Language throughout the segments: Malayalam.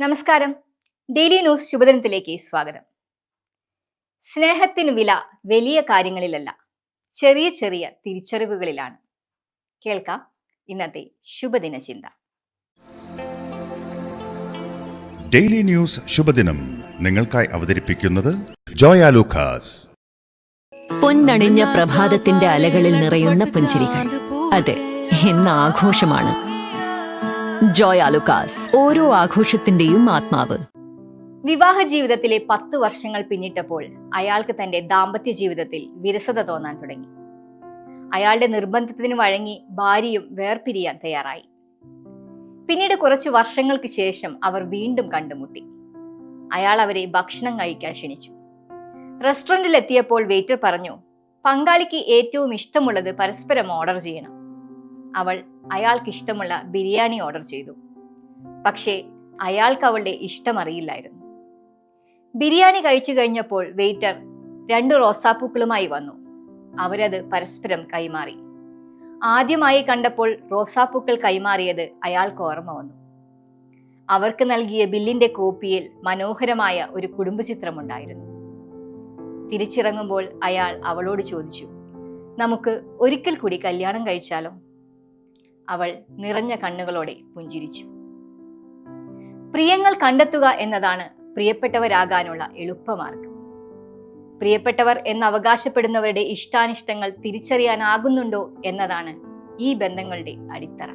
നമസ്കാരം. ഡെയിലി ന്യൂസ് ശുഭദിനത്തിലേക്ക് സ്വാഗതം. സ്നേഹത്തിന് വില വലിയ കാര്യങ്ങളിലല്ല ചെറിയ ചെറിയ തിരിച്ചറിവുകളിലാണ്. കേൾക്കാം ഇന്നത്തെ ശുഭദിന ചിന്ത. ഡെയിലി ന്യൂസ് ശുഭദിനം നിങ്ങൾക്കായി അവതരിപ്പിക്കുന്നത് ജോയ ലൂക്കാസ്. പൊന്നണിഞ്ഞ പ്രഭാതത്തിന്റെ അലകളിൽ നിറയുന്ന പുഞ്ചിരികൾ. അതെ ഇന്ന് ആഘോഷമാണ് ജോയ് ആലുക്കാസ് ഓരോ ആഘോഷത്തിന്റെയും ആത്മാവ്. വിവാഹ ജീവിതത്തിലെ പത്ത് വർഷങ്ങൾ പിന്നിട്ടപ്പോൾ അയാൾക്ക് തന്റെ ദാമ്പത്യ ജീവിതത്തിൽ വിരസത തോന്നാൻ തുടങ്ങി. അയാളുടെ നിർബന്ധത്തിന് വഴങ്ങി ഭാര്യയും വേർപിരിയാൻ തയ്യാറായി. പിന്നീട് കുറച്ചു വർഷങ്ങൾക്ക് ശേഷം അവർ വീണ്ടും കണ്ടുമുട്ടി. അയാൾ അവരെ ഭക്ഷണം കഴിക്കാൻ ക്ഷണിച്ചു. റെസ്റ്റോറന്റിൽ എത്തിയപ്പോൾ വെയിറ്റർ പറഞ്ഞു പങ്കാളിക്ക് ഏറ്റവും ഇഷ്ടമുള്ളത് പരസ്പരം ഓർഡർ ചെയ്യണം. അവൾ അയാൾക്ക് ഇഷ്ടമുള്ള ബിരിയാണി ഓർഡർ ചെയ്തു. പക്ഷേ അയാൾക്ക് അവളുടെ ഇഷ്ടം അറിയില്ലായിരുന്നു ബിരിയാണി കഴിച്ചു കഴിഞ്ഞപ്പോൾ വെയിറ്റർ രണ്ട് റോസാപ്പൂക്കളുമായി വന്നു. അവരത് പരസ്പരം കൈമാറി. ആദ്യമായി കണ്ടപ്പോൾ റോസാപ്പൂക്കൾ കൈമാറിയത് അയാൾക്ക് ഓർമ്മ വന്നു. അവർക്ക് നൽകിയ ബില്ലിന്റെ കോപ്പിയിൽ മനോഹരമായ ഒരു കുടുംബചിത്രമുണ്ടായിരുന്നു. തിരിച്ചിറങ്ങുമ്പോൾ അയാൾ അവളോട് ചോദിച്ചു നമുക്ക് ഒരിക്കൽ കൂടി കല്യാണം കഴിച്ചാലോ? അവൾ നിറഞ്ഞ കണ്ണുകളോടെ പുഞ്ചിരിച്ചു. പ്രിയങ്ങൾ കണ്ടെത്തുക എന്നതാണ് പ്രിയപ്പെട്ടവരാകാനുള്ള എളുപ്പമാർഗം പ്രിയപ്പെട്ടവർ എന്ന് അവകാശപ്പെടുന്നവരുടെ ഇഷ്ടാനിഷ്ടങ്ങൾ തിരിച്ചറിയാനാകുന്നുണ്ടോ എന്നതാണ് ഈ ബന്ധങ്ങളുടെ അടിത്തറ.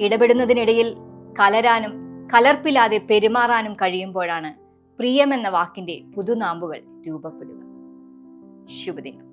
ഇടപെടുന്നതിനിടയിൽ കലരാനും കലർപ്പില്ലാതെ പെരുമാറാനും കഴിയുമ്പോഴാണ് പ്രിയമെന്ന വാക്കിന്റെ പുതുനാമ്പുകൾ രൂപപ്പെടുക. ശുഭദിനം.